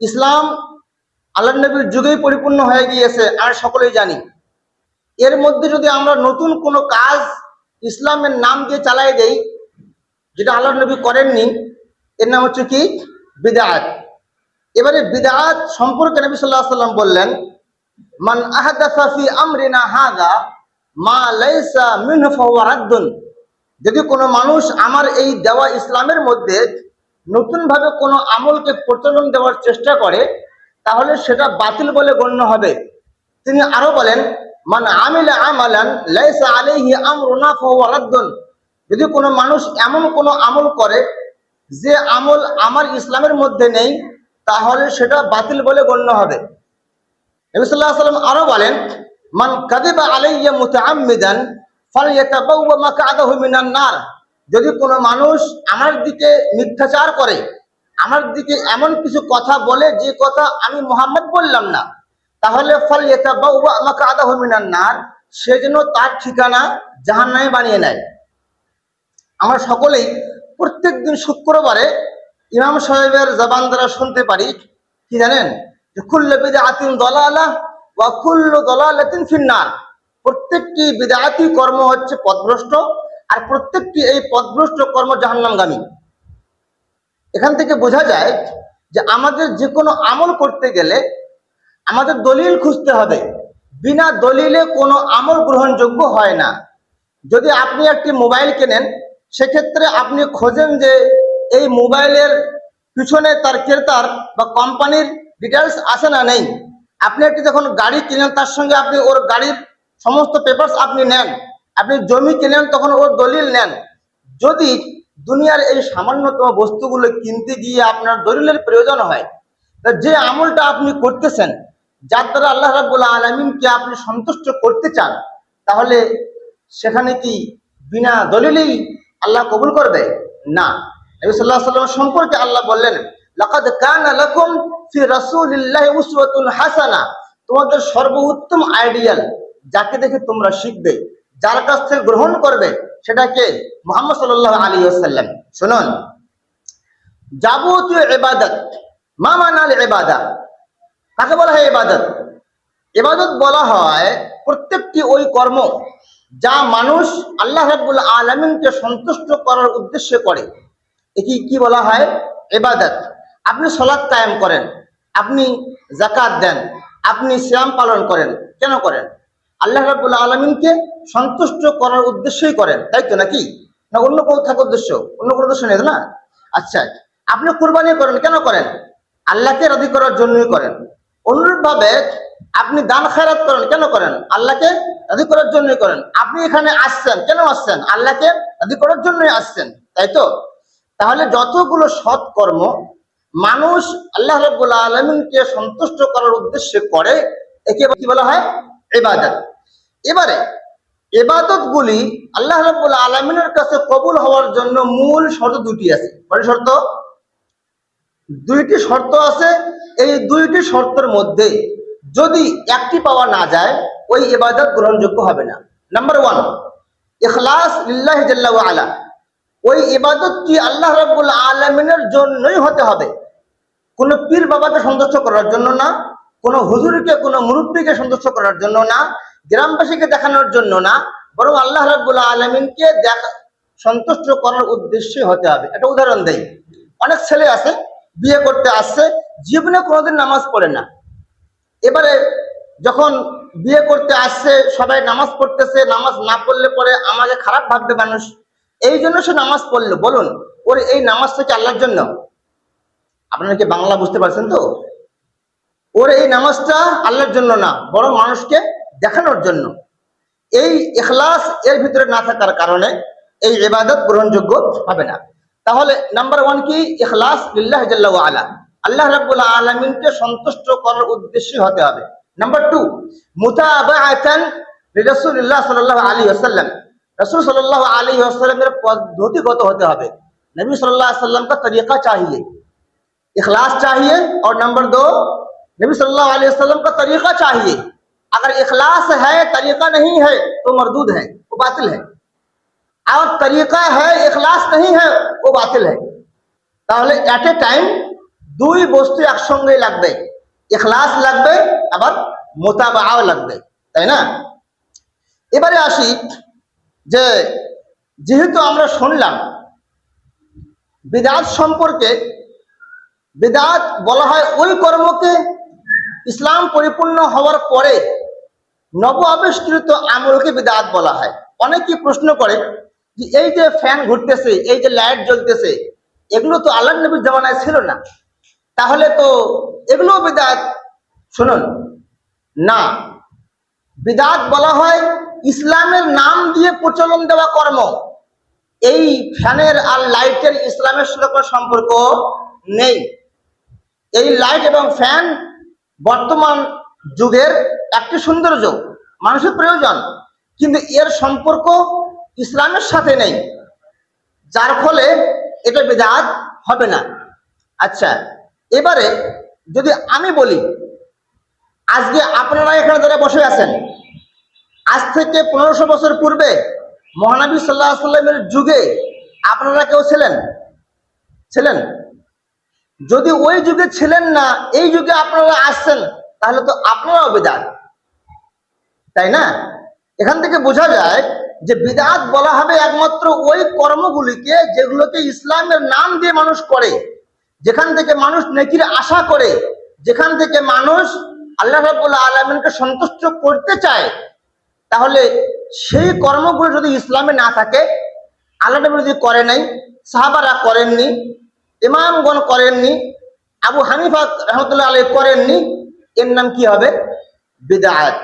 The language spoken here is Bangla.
ইসলাম আল্লাহ নবীর যুগেই পরিপূর্ণ হয়ে গিয়েছে আর সকলেই জানি। এর মধ্যে যদি আমরা নতুন কোনো কাজ ইসলামের নাম দিয়ে চালাই দেই, যেটা আল্লাহ নবী করেননি, এর নাম হচ্ছে কি? বিদাত এবারে বিদাত সম্পর্কে নবী সাল্লাহ সাল্লাম বললেন, মান আহাদাসা ফি আমরিনা হাদা, মা লাইসা মিনহু ফাহুয়া রাদ্দুন। যদি কোনো মানুষ আমার এই দেওয়া ইসলামের মধ্যে নতুনভাবে কোনো আমলকে প্রচলন দেওয়ার চেষ্টা করে, তাহলে সেটা বাতিল বলে গণ্য হবে। তিনি আরও বলেন, মান আমিলা আমালান লাইসা আলাইহি আমরুনা রাদ্দুন। যদি কোনো মানুষ এমন কোনো আমল করে, যে আমল আমার ইসলামের মধ্যে নেই, তাহলে সেটা বাতিল বলে গণ্য হবে। নবী আরও বলেন, মান কাযিবা আলাইয়া মুতাআম্মিদান ফালইয়াতাবাওয়া মাকআদাহু মিনান নার। যদি কোনো মানুষ আমার দিকে মিথ্যাচার করে, আমার দিকে এমন কিছু কথা বলে, যে কথা আমি মোহাম্মদ বললাম না, তাহলে ফালইয়াতাবাওয়া মাকআদাহু মিনান নার, সে যেন তার ঠিকানা জাহান্নামে বানিয়ে নেয়। আমরা সকলেই প্রত্যেকদিন শুক্রবারে ইমাম সাহেবের জবান দ্বারা শুনতে পারি, কি জানেন? কুল্লু বিদআতিন দালালা ওয়া কুল্লু দালালাতিন ফিন্নার। প্রত্যেকটি বিদআতি কর্ম হচ্ছে পথভ্রষ্ট আর প্রত্যেকটি এই পথভ্রষ্ট কর্ম জাহান্নামগামী। এখান থেকে বোঝা যায় যে আমাদের যে কোনো আমল করতে গেলে আমাদের দলিল খুঁজতে হবে। বিনা দলিলে কোনো আমল গ্রহণযোগ্য হয় না। যদি আপনি একটি মোবাইল কেনেন, সেক্ষেত্রে আপনি খোঁজেন যে এই মোবাইলের পিছনে তার ক্রেতার বা কোম্পানির ডিটেলস আছে না নেই। আপনি একটি যখন গাড়ি কিনেন, তার সঙ্গে আপনি ওর গাড়ির সমস্ত পেপারস আপনি নেন। আপনি জমি কিনেন, তখন ওর দলিল নেন। যদি দুনিয়ার এই সামান্যতম বস্তুগুলো কিনতে গিয়ে আপনার দলিলের প্রয়োজন হয় যে আমলটা আপনি করতেছেন, যার দ্বারা আল্লাহ রাবুল আলমিনকে আপনি সন্তুষ্ট করতে চান, তাহলে সেখানে কি বিনা দলিলেই আল্লাহ কবুল করবে? না। সাল্লাম সম্পর্কে আল্লাহ বললেন কানা ফি হাসানা। তোমাদের সর্বোত্তম আইডিয়াল, যাকে দেখে তোমরা শিখবে। যার কাছ থেকে গ্রহণ করবে সেটাকে মুহাম্মদ সাল্লাল্লাহু আলাইহি ওয়াসাল্লাম। শুনুন। যাবতীয় এবাদত মা মানাল ইবাদা? কাকে বলা হয় এবাদত এবাদত বলা হয় প্রত্যেকটি ওই কর্ম যা মানুষ আল্লাহ রাব্বুল আলামিনকে সন্তুষ্ট করার উদ্দেশ্যে করে। একে কি বলা হয়? এবাদত আপনি সলাৎ কায়েম করেন, আপনি জাকাত দেন, আপনি সিয়াম পালন করেন। কেন করেন? আল্লাহ রাব্বুল আলামিনকে সন্তুষ্ট করার উদ্দেশ্যই করেন, তাই তো নাকি? না, অন্য কোনো থাকার উদ্দেশ্য? অন্য কোনো উদ্দেশ্য নেই না? আচ্ছা আপনি কোরবানি করেন, কেন করেন? আল্লাহকে রাজি করার জন্যই করেন। অনুরূপভাবে আপনি দান খায়রাত করেন, কেন করেন? আল্লাহকে রাজি করার জন্যই করেন। আপনি এখানে আসছেন, কেন আসছেন? আল্লাহকে রাজি করার জন্যই আসছেন, তাই তো? তাহলে যতগুলো সৎ কর্ম মানুষ আল্লাহ রব্বুল আলমিনকে সন্তুষ্ট করার উদ্দেশ্যে করে, একে কি বলা হয়? ইবাদত। এবারে এবাদত গুলি আল্লাহ রব্বুল আলমিনের কাছে কবুল হওয়ার জন্য মূল শর্ত দুটি আছে। কয় শর্ত? দুইটি শর্ত আছে। এই দুইটি শর্তের মধ্যে যদি একটি পাওয়া না যায়, ওই এবাদত গ্রহণযোগ্য হবে না। নাম্বার ওয়ান ইখলাস লিল্লাহ আলা। ওই ইবাদতটি আল্লাহ রাব্বুল আলামিনের জন্যই হতে হবে। কোনো পীর বাবাকে সন্তুষ্ট করার জন্য না, কোনো হুজুরকে, কোনো মুরব্বীকে সন্তুষ্ট করার জন্য না গ্রামবাসীকে দেখানোর জন্য না, বরং আল্লাহ রাব্বুল আলামিনকে দেখা, সন্তুষ্ট করার উদ্দেশ্যে হতে হবে। একটা উদাহরণ দেই। অনেক ছেলে আছে, বিয়ে করতে আসছে, জীবনে কোনোদিন নামাজ পড়ে না। এবারে যখন বিয়ে করতে আসছে, সবাই নামাজ পড়তেছে, নামাজ না পড়লে পরে আমাকে খারাপ ভাববে মানুষ। এই জন্য সে নামাজ পড়ল। বলুন, ওর এই নামাজ থেকে আল্লাহর জন্য? আপনারা কি বাংলা বুঝতে পারছেন তো? ওর এই নামাজটা আল্লাহর জন্য না, বরং মানুষকে দেখানোর জন্য এই ইখলাস এর ভিতরে না থাকার কারণে এই ইবাদত গ্রহণযোগ্য হবে না তাহলে নাম্বার ওয়ান কি ইখলাস লিল্লাহ জাল্লা ওয়া আলা আল্লাহ রাব্বুল আলামিনকে সন্তুষ্ট করার উদ্দেশ্যে হতে হবে নাম্বার টু মুতাবাআতান লিরাসূলিল্লাহ সাল্লাল্লাহু আলাইহি ওয়াসাল্লাম রাসূল সাল্লাল্লাহু আলাইহি ওয়াসাল্লামের পদ্ধতিগত होते হবে नबी सल्लल्लाहु अलैहि वसल्लम का तरीका चाहिए इखलास चाहिए और नंबर दो नबी सल्लल्लाहु अलैहि वसल्लम का तरीका चाहिए अगर इखलास है तरीका नहीं है तो मरदूद है वो बातिल है और तरीका है इखलास नहीं है वो बातिल है তাহলে এট এ টাইম দুই বস্তু একসঙ্গেই লাগবে ইখলাস লাগবে আবার মোতাবাও লাগবে তাই না এবারে আসি যে যেহেতু আমরা শুনলাম বিদাত সম্পর্কে বিদাত বলা হয় ওই কর্মকে ইসলাম পরিপূর্ণ হওয়ার পরে নব আবিষ্কৃত আমলকে বিদাত বলা হয়। অনেকেই প্রশ্ন করে যে এই যে ফ্যান ঘুরতেছে, এই যে লাইট জ্বলতেছে, এগুলো তো আল্লাহ নবীর জামানায় ছিল না। তাহলে তো এগুলো বিদাত? শুনুন। না। বিদাত বলা হয় ইসলামের নাম দিয়ে প্রচলন দেওয়া কর্ম। এই ফ্যানের আর লাইটের ইসলামের কোনো সম্পর্ক নেই। এই লাইট এবং ফ্যান বর্তমান যুগের একটি সৌন্দর্য মানুষের প্রয়োজন, কিন্তু এর সম্পর্ক ইসলামের সাথে নেই, যার ফলে এটা বেদাত হবে না। আচ্ছা এবারে যদি আমি বলি, আজকে আপনারা এখানে যারা বসে আছেন, আজ থেকে পনেরোশো বছর পূর্বে মহানবী সাল্লাহ সাল্লামের যুগে আপনারা কেউ ছিলেন? ছিলেন? যদি ওই যুগে ছিলেন না, এই যুগে আপনারা আসছেন তাহলে তো আপনারাও বিদাত তাই না? এখান থেকে বোঝা যায় যে বিদাত বলা হবে একমাত্র ওই কর্মগুলিকে যেগুলোকে ইসলামের নাম দিয়ে মানুষ করে, যেখান থেকে মানুষ নেকির আশা করে, যেখান থেকে মানুষ আল্লাহ রাবুল্লাহ আলমিনকে সন্তুষ্ট করতে চায়। তাহলে সেই কর্মগুলো যদি ইসলামে না থাকে, আল্লাহ নবী যদি করে নাই, সাহাবারা করেননি, ইমামগণ করেননি, আবু হানিফা রহমতুল্লাহ আলী করেননি এর নাম কি হবে? বিদাত।